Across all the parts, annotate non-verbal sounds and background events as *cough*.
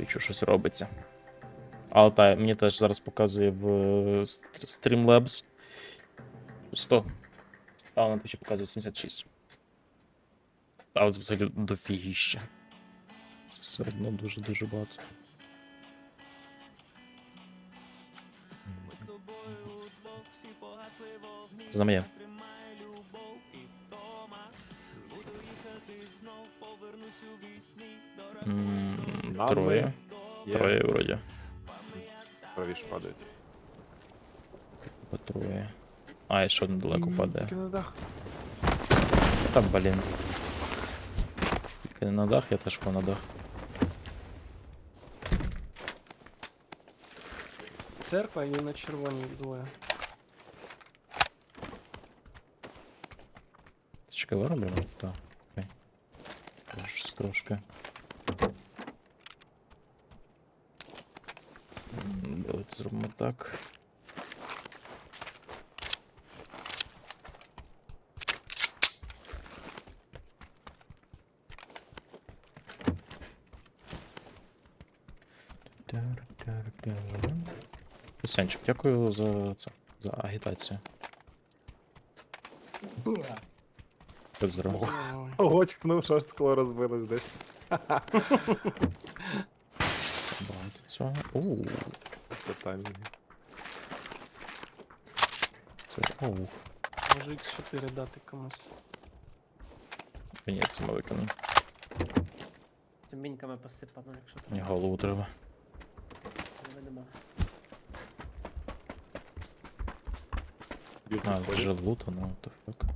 Відчу, щось робиться. Але та, мені теж зараз показує в е, Streamlabs 100. А на Twitch показує 76. Але це взагалі дофігіще. Це все одно дуже-дуже багато. Знам'є. М, Нам Троє. Є. Троє вроді. Правіше падають. По троє. А, і ще один далеко падає. Тільки на дах. Та блін. Тільки не на дах, я теж по на дах. Церква і на червоній двоє. Чекай, вироблено? Так. Окей. Тож трошки. М, Давайте зробимо так. Кусенчик, дякую за це, за агітацію. Будь здоров. Ого, чекнув, що ж скло розбилось десь. Багато цього. Оу, Тотальний. це оу. Може X4 дати комусь. Ні, це ми виконуємо. Міньками посипано, якщо там Мені голову треба. нема. А, вже лута, ну what the fuck.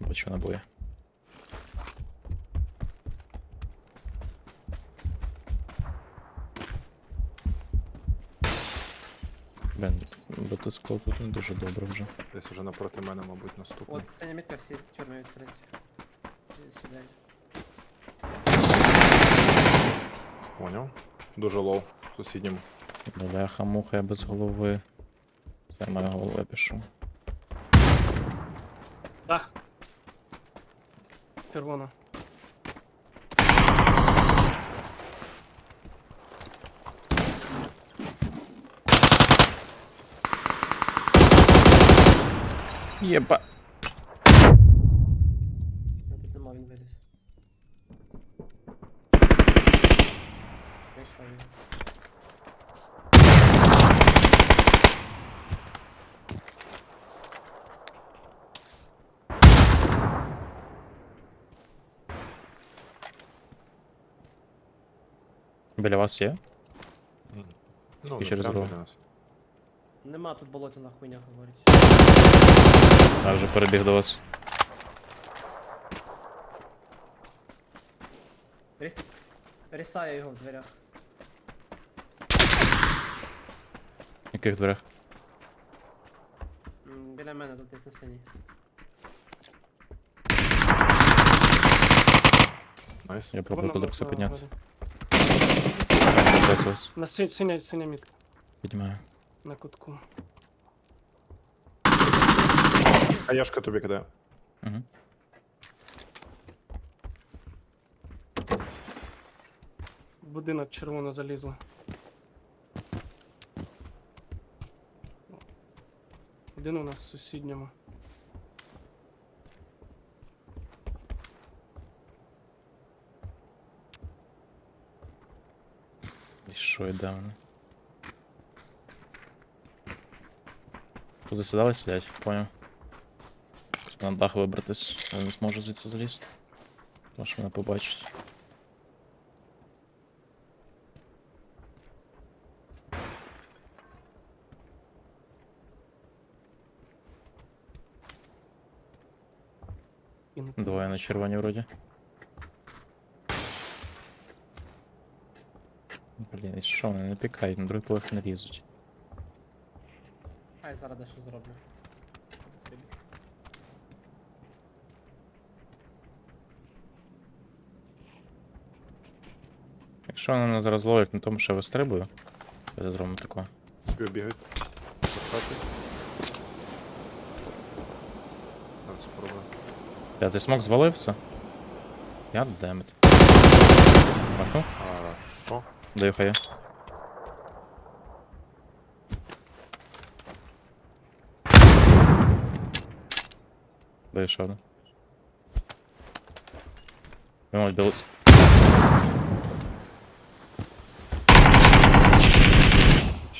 Бачу набої. Блін, батископ тут не дуже добре вже. Десь уже напроти мене, мабуть, наступний. От синя мітка всі чорні відкриті. Поняв. Дуже лоу в сусідньому. Бляха, муха, я без голови. Це моя голова пішов. Дах! Червона. Єба. Ну тут нема, він виліз. Знайшов він. Біля вас є? Ну, І через прямо дорогу. біля нас. Нема тут болота на хуйня говорить. А вже перебіг до вас. Ріс... Рісає його в дверях. В яких дверях? М, Біля мене тут десь на синій. Найс. Я пробую Вона кодекса підняти. На си- синя, синя мітка піднімаю. на кутку. А яшка тобі кидає. Угу. В Будинок червона залізла. Один у нас в сусідньому. І що йде вони? Тут засідали сидять, поняв. Якось на дах вибратись, я не зможу звідси залізти. Тому що мене побачать. Кинути. Двоє на червоній вроді. Блін, і що вони не пікають, на другий поверх не лізуть. Хай зараз дещо зроблю. Якщо вони мене зараз ловлять на тому, що я вистрибую, я зробимо таке. Тобі бігають. Так, спробуємо. Я цей смок звалився. Я демет. Махнув? Даю хая. Даю ще один. Він відбилися.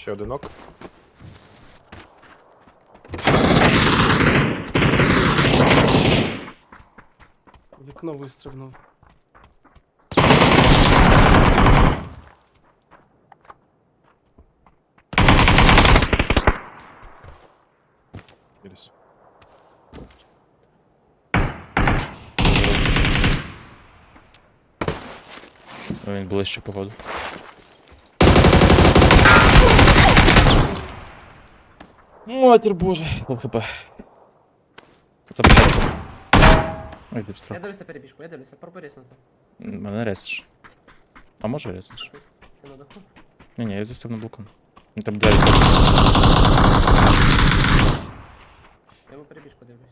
Ще один ок. Вікно вистрибнув. Ну, Він ближче, походу. Матір боже. Лоб хп. Це блядь. Ой, ти Я всрав. дивлюся перебіжку, я дивлюся, пробуй ріснути. Мене реснеш. А може реснеш? Ти на даху? Ні, ні, я застав на балкон. Ну там двері. закриті. Я йому перебіжку дивлюсь.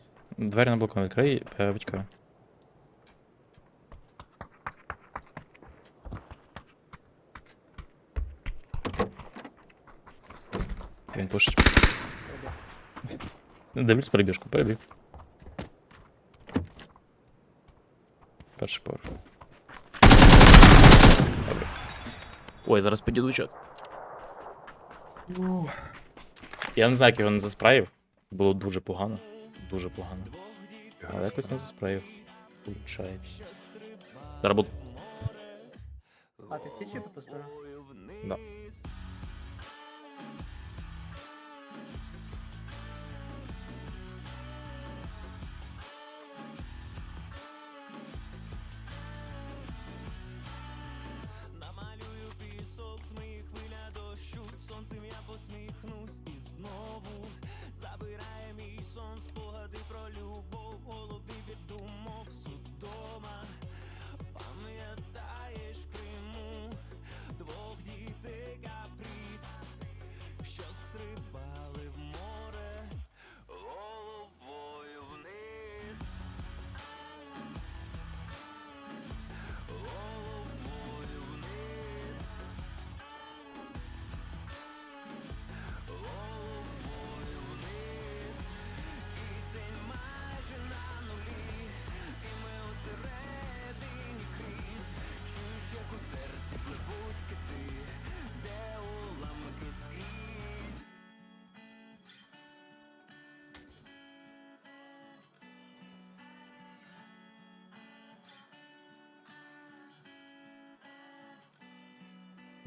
Двері на балкон відкрий, е, витікаю. Він пушить. Дивлюсь перебіжку, перебіг. Перший поверх. Добре. Ой, зараз підійду чат. Я не знаю, як його не засправив. Це було дуже погано. Дуже погано. Але якось не засправив. Получається. Зараз буду. А, ти всі чіпи позбирав? Да.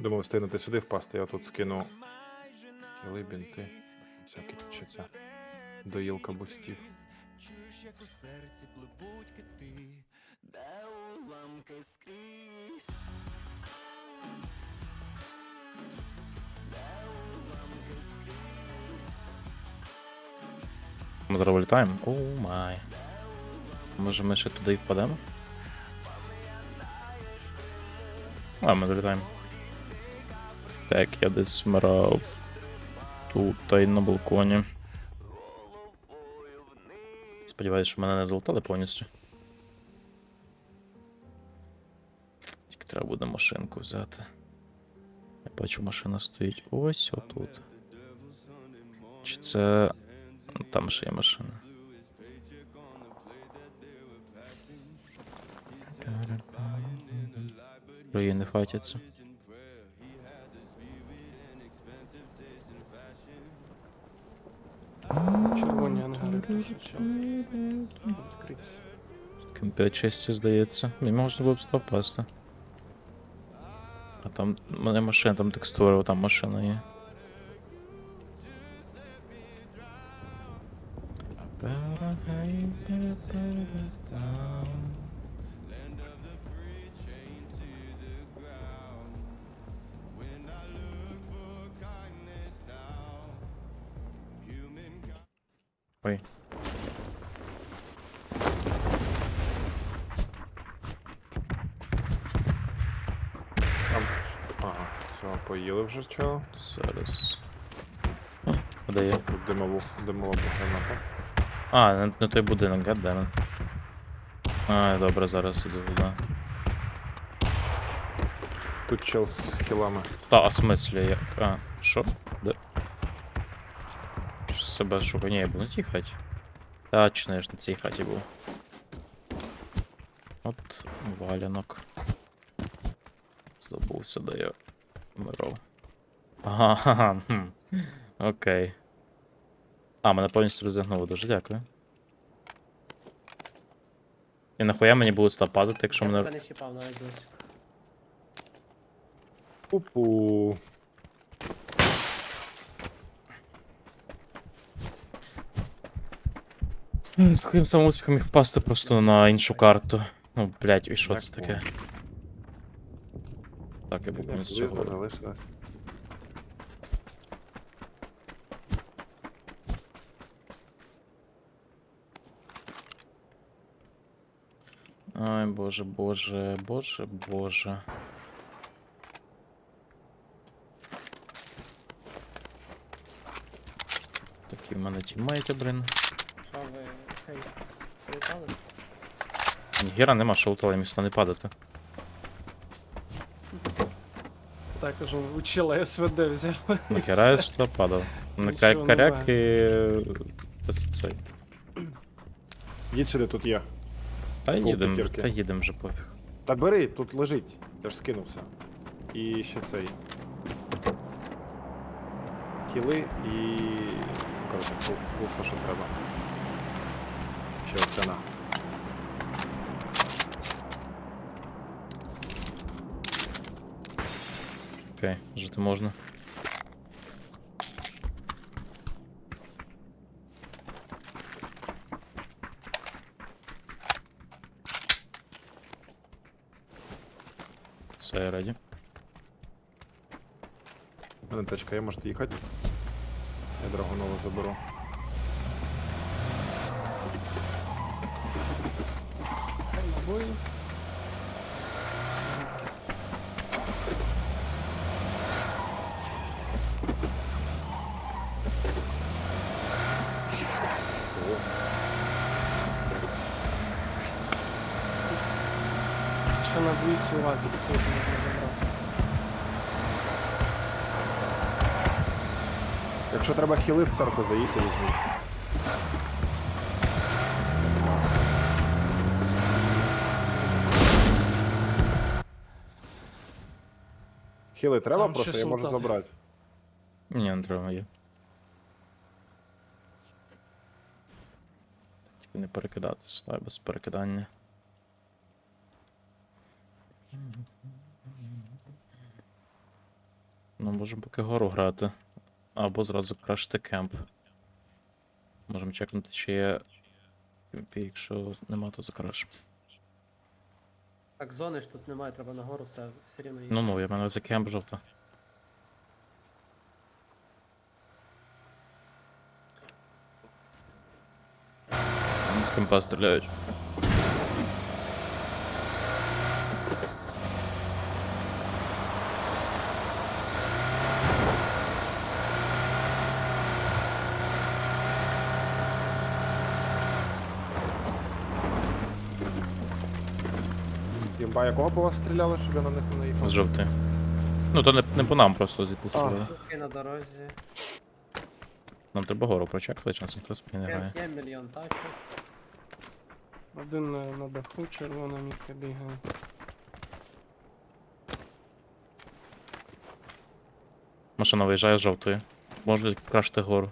Думав встигнути сюди впасти, я тут скину кіли, бінти. Всякі тут ще ця доїлка бустів. Ми зараз вилітаємо. Оу май. Може ми ще туди і впадемо? А, ми долітаємо. Так, я десь вмирав. Тут та й на балконі. Сподіваюсь, що мене не залутали повністю. Тільки треба буде машинку взяти. Я бачу, машина стоїть ось отут. Чи це. Ну, Там ще є машина. Не фатяться. Відкриться. Кемпі честі, здається. Мені можна було б сюди впасти. А там у мене машина, там текстура, там машина є. Ой. вже чого. Зараз. О, Де є? Тут димову, димова граната. А, на, на той будинок, гаддемон. А, добре, зараз іду туди. Тут чел з хілами. Та, а смислі, як? А, що? Де? Що Себе шукаю. Ні, я був на тій хаті. Точно, я ж на цій хаті був. От валянок. Забувся, де я вмирав. Ага, *laughs* ага, хм. Окей. А, мене повністю розігнуло, дуже дякую. І нахуя мені було сюди падати, якщо Я мене. тебе не щіпав навіть досі. Пупу. Е, З таким самим успіхом міг впасти просто на іншу карту. Ну, блядь, і що це таке? Так, я був повністю Близько цього. Боже, боже, боже, боже. Такі в мене тіммейти, блін. Що ви цей полетали? Ніхіра нема шоутала, міг сюди не падати. Так, кажу, учила СВД взяли. і Ніхіра я сюди падав. На Нічого кар- коряк немає. і... без цей. Їдь сюди, тут є. Та Пол їдем, п'ятірки. та їдем вже пофіг. Та бери, тут лежить. Я ж скинувся. І ще цей. Хіли і. Коротше, фул, фул, все, що треба. Ще оце на. Окей, жити можна. Все, я раді. У мене тачка є, можете їхати. Я драгонова заберу. Хай УАЗик стоїть, можна забрати. Якщо треба хіли в церкву заїхати, візьміть. Хіли треба Там просто, я можу солдати. забрати. Ні, не треба є. Тільки не перекидатися, дай без перекидання. Ну, можемо поки гору грати. Або зразу крашити кемп. Можемо чекнути, чи є кемпі, якщо нема, то закрашимо. Так, зони ж тут немає, треба нагору все, все рівно Ну їхати. ну, я мене за кемп жовто. З кемпа стріляють. Імба якого була стріляли, щоб я на них не наїхав? З жовтої. Ну, то не, не по нам просто звідти стріляли. Тут на дорозі. Нам треба гору прочекати, час ніхто спині не грає. Є мільйон тачок. Один на, на даху, червона мітка бігає. Машина виїжджає з жовтої. Може крашити гору.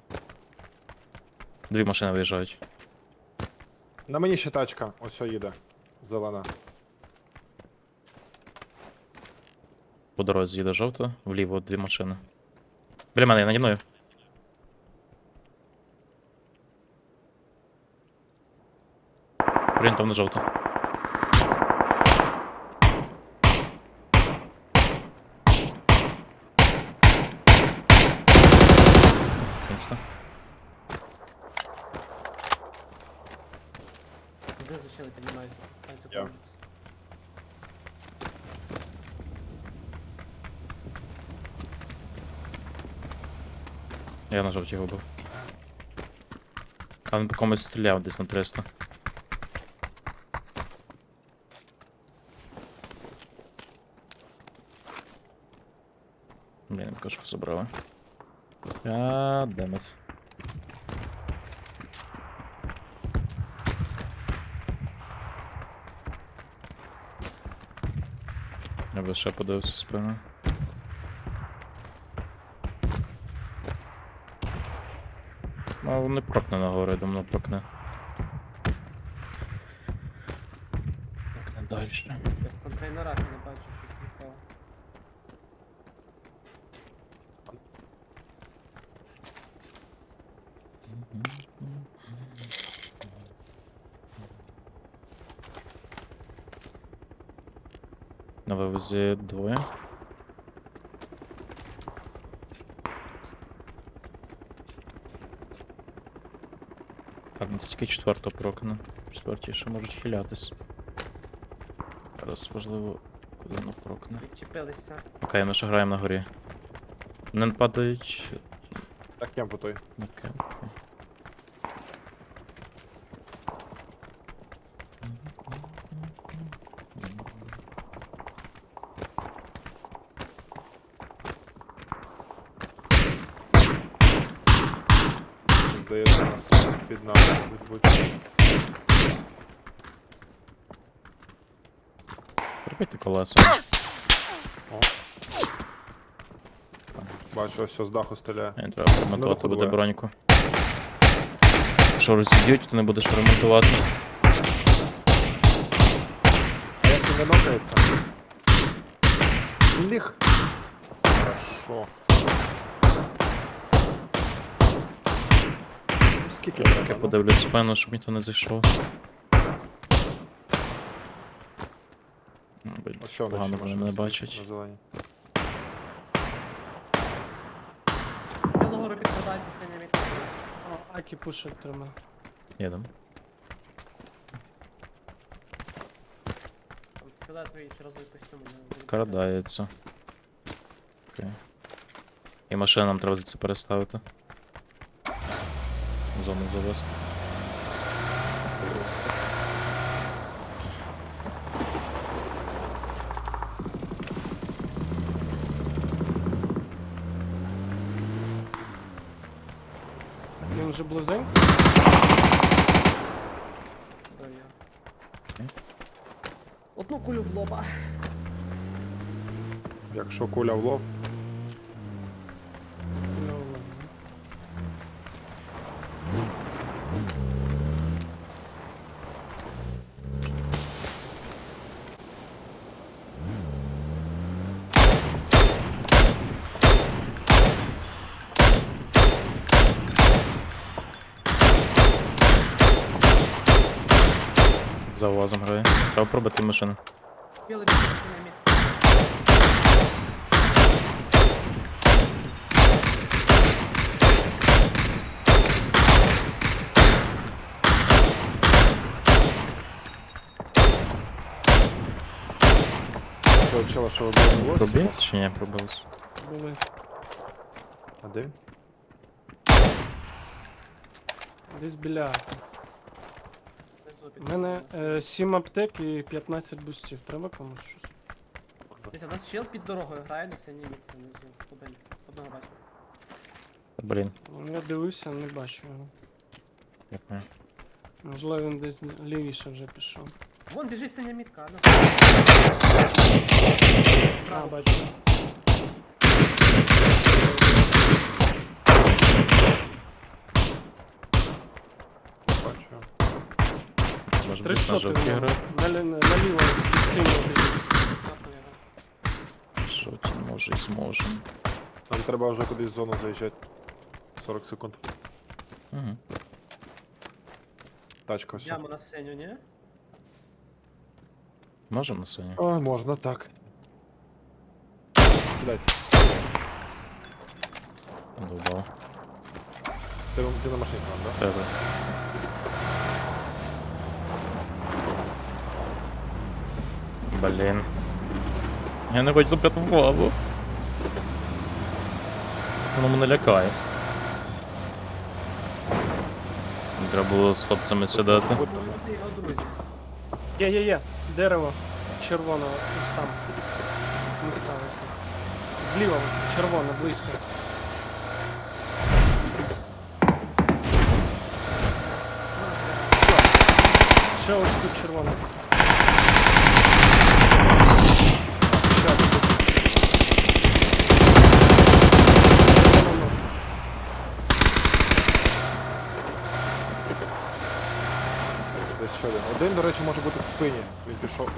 Дві машини виїжджають. На мені ще тачка, ось їде. Зелена. По дорозі їде жовта, вліво дві машини. Біля мене, наді мною. Орієнтовно на жовту. Інста. Де зачали піднімається? Пальці Я. Я на жовтій його бив. А він по комусь стріляв десь на 300. Блін, кошку забрали. А, демет. Я би ще подивився спину. Ну, не прокне нагору, я думаю, прокне. Прокне далі. Я в контейнерах не бачу щось нікого. На вивозі двоє. Ну це тільки четверта прокна. Четверті ще можуть хилятись. Зараз важливо, куди воно прокне. Відчепилися. Окей, ми ще граємо на горі. Не падають Так, я той. на кемп. Бачу, ось з даху стріляє. Мені треба ремонтувати буде броньку. Якщо розіб'ють, то не будеш ремонтувати. А як він не нокається? Ліг. Хорошо. Ну, Скільки Я треба? ну? подивлюсь спину, щоб ніхто не зайшов. Ось що Погано вони вони не бачать. На зелені. Білогору підкрадається синя мітка. О, Акі пушить трима. Їдем. Когда фіолетовий чи розовий костюм. не. Окей. І машина нам треба це переставити. Зону завести. Він вже близенько. Да, я? Одну кулю в лоба. Якщо куля в лоб, За УАЗом грає. Треба пробити машину. Білий біжить синя мітка. то чела, що вибили лось. Проб'ється чи ні? Пробилось. Були. А де він? Десь біля. У мене е, 7 аптек і 15 бустів. Треба комусь щось. Дивіться, у нас чел під дорогою грає на синій мітці внизу. Один. Одного бачу. Блін, Ну, Я дивився, не бачу його. дякую. Можливо, він десь лівіше вже пішов. Вон біжить синя мітка, ну. А. Бачу. Може Три бути на шоти жовтій в нього. грати? Налі- Наліво синього біжить. Нахуй його. Жовті, може і зможемо. Нам треба вже кудись в зону заїжджати. 40 секунд. Угу. Тачка все. Яму на синю, ні? Можемо на сині? А, можна так. Сідайте. Довбав. Ти, ти на машині там, да? Треба. Блін. Я не хочу п'ятого класу. Воно мене лякає. Треба було з хлопцями сідати. Є, є, є. Дерево червоного ось там. Не ставиться. Зліва, червона, близько. Ще ось тут червона. Ще один. Ну-ну-ну. Десь ще один. Один, до речі, може бути в спині. Він пішов.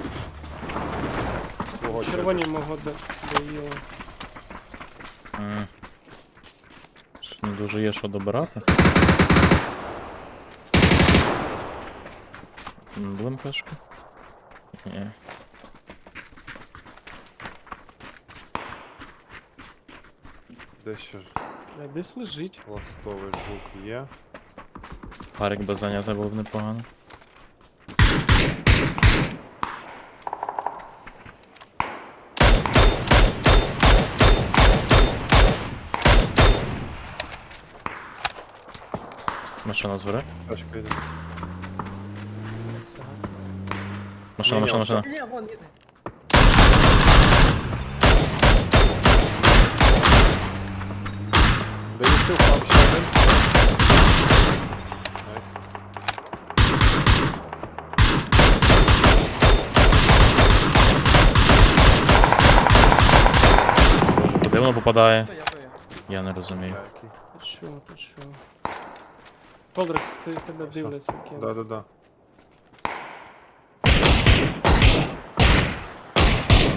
Свого Червоні мого до- доїли. М. Щось Не дуже є що добирати. Блимкашка. Ні. Десь ще ж Бля, Десь лежить. ластовий жук є. Парик би зайняти був непогано. Машина звере? Тачка йде. Це. Машина, Ні-ні, машина, машина. Ні, вон іде. Даєш ти впав ще один. Найс. Куди воно попадає? То я, то я. Я не розумію. Який. Ти Толдрик, ти тебе дивляться. Кен. Да-да-да.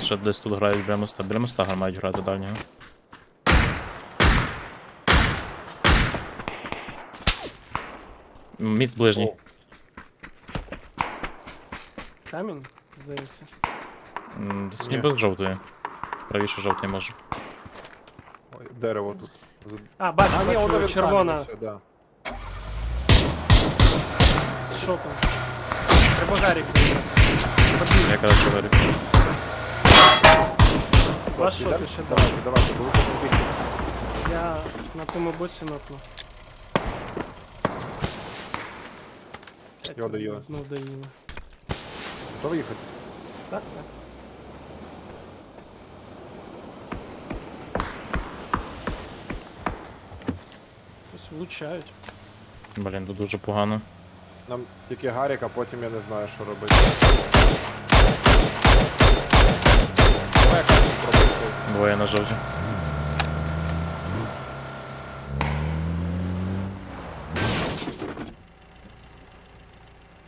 Ще десь тут грають біля моста. Біля моста мають грати дальнього. Міст ближній. Камінь, здається. М, Десь Ні. ніби з жовтої. Правіше жовтої може. Ой, дерево тут. А, бачу, А, ні, бачу, воно червона. все, да. Що там? Треба гарік зайняти. Побіг. Якраз говорю. Ваш Ідем? ти ще Давайте, давайте, бо ви. Я на тому боці нокну. Його доїли. Знов доїли. Готові їхати? Так, так. Влучають. Блін, тут дуже погано. Нам тільки Гарік, а потім я не знаю, що робити. Давай якось спробуй. Двоє на жовті.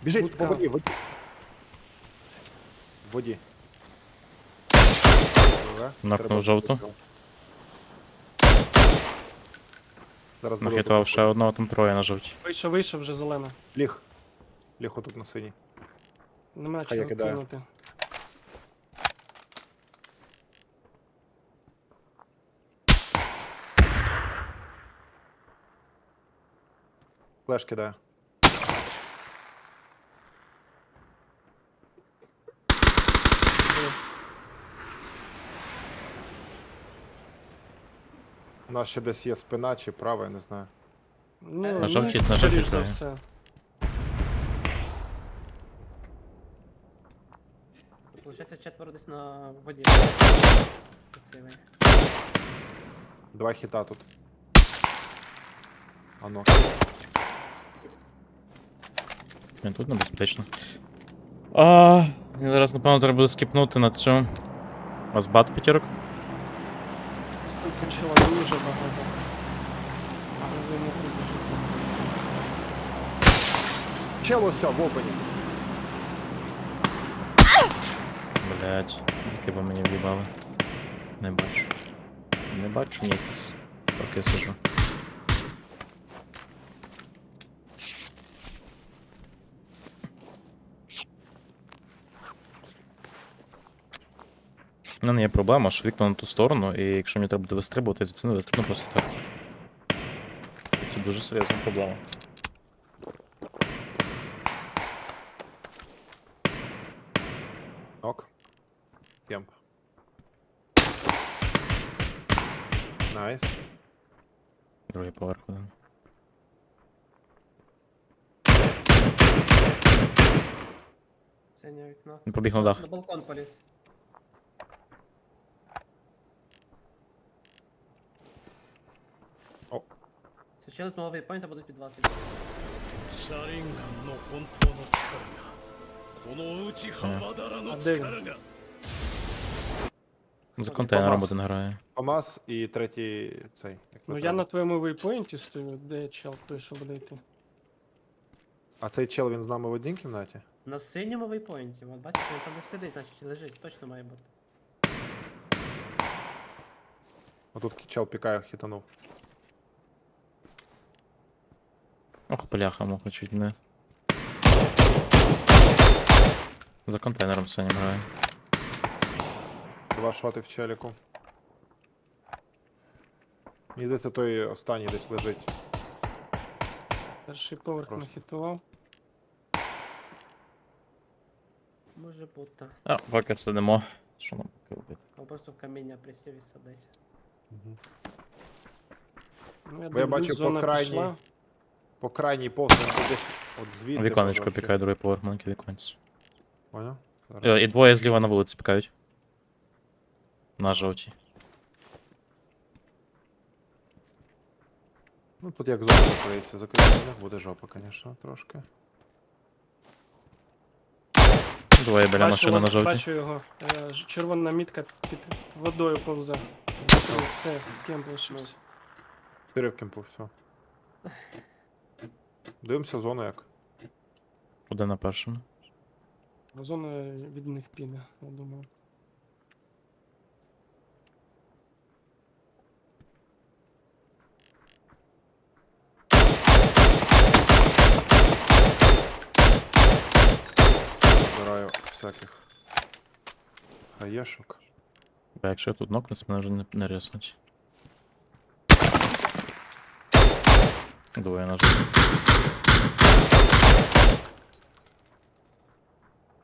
Біжить Будка. по воді, воді. В воді. Добре, Накнув треба жовту. Зараз буду Нахитував ще одного, там троє на жовті. Вийшов, вийшов вже зелена. Ліг. Ліг отут на синій. Нема Хай я чого кидаю. кинути. Флеш кидає. У нас ще десь є спина чи права, я не знаю. Ну, На жовтій- ну, на жовтій скоріш за все. Получається четверо десь на воді. Красивий. Два хіта тут. Ано. Блін, тут небезпечно. А, мені зараз, напевно, треба буде скіпнути на цю. У вас бат п'ятірок? Тут почало дуже багато. Але ви не прибіжите. Чел ось в опені. Блять, би мені в'їбали. Не бачу. Не бачу ніц. Поки сижу. У мене є проблема, що вікна на ту сторону, і якщо мені треба буде вистрибувати, звідси не вистрибну просто так. Це дуже серйозна проблема. Кемп. Найс. Другий поверх один. Синє вікно. Він побіг на дах. На балкон поліз. О. Це через новий пойнт, а будуть під 20. 車輪ガンの本当の力がこの内浜だらの力が за контейнером один грає. ФАМАС і третій цей. як Ну я на твоєму вейпоінті стою, де чел той, що буде йти. А цей чел він з нами в одній кімнаті? На синьому вейпоінті, от бачиш, він там десь сидить, значить лежить, точно має бути. Отут чел пікає, хітанув. Ох, бляха, муха чуть не. За контейнером Саня грає. Два шоти в челіку. Мені здається, той останній десь лежить. Перший поверх Просто. нахитував. Може бути. А, поки сидимо. Що нам поки робити? Просто в каміння присів і сидить. Мгм. Ну, Бо я дивлюсь, бачу по зона крайній- пішла. По крайній повз він десь от звідти. Віконечко пікає другий поверх, маленький віконець. Поняв? Зараз. Е, І двоє зліва на вулиці пікають. На жовтій. Ну тут як зона закриється, закриється, буде жопа, звісно, трошки. Двоє біля машини на жовтій. Бачу його. Е, ж- Червона мітка під водою повзе. Закрив, Все, кемп лишився. Чотири в кемпу, все. Дивимося зону як. Один на першому. Зона від них піде, я думаю. всяких хаєшок. Бо якщо я тут нокнусь, мене вже не, не ріснуть. Двоє на жовтій.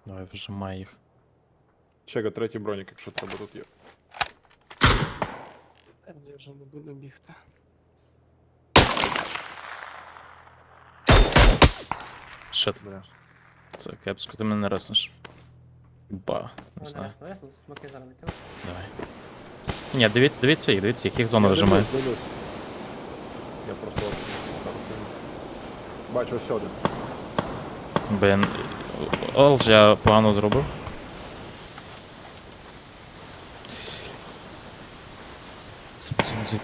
Давай вижимай їх. Чека, третій бронік, якщо треба тут є. Е, Я вже не буду бігти. Шит, Бля. це кепсько, ти мене не реснеш. Ба, не знаю. ясно, смоки зараз. Давай. Ні, дивіться, дивіться їх, дивіться їх, їх зона вижимає. Я просто бачу ось один. Блін. Олж я погано зробив. Мусимо.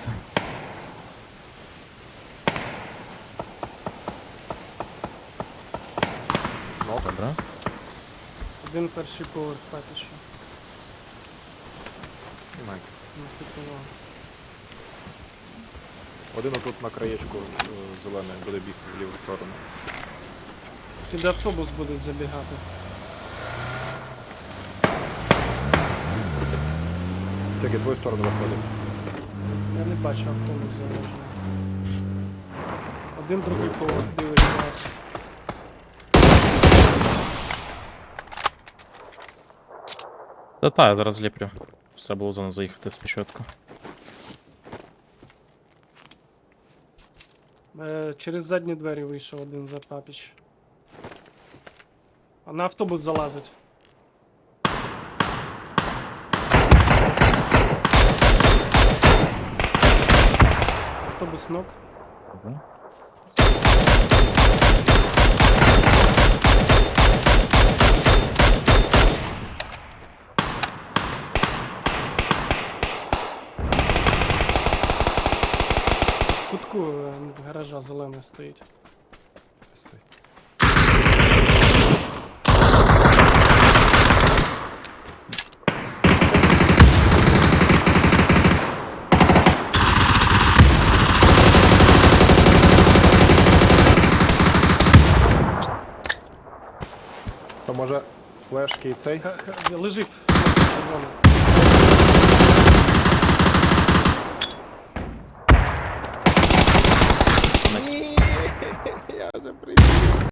Ну, Добре. Один перший поверх пати що. немає. Нахитував. Один отут на краєчку е, зелений буде бігти в ліву сторону. Під автобус будуть забігати. Чекай, твою сторону виходить. Я не бачу автобус заложений. Один другий поверх дивиться нас. Та та, я зараз зліплю. Треба було зону заїхати спочатку. Е, через задні двері вийшов один за папіч. А на автобус залазить. Автобус ног. Добре. Кутку е, гаража зелений стоїть. Стой. То може флешки і цей? Ха- ха- Лежить в червоному.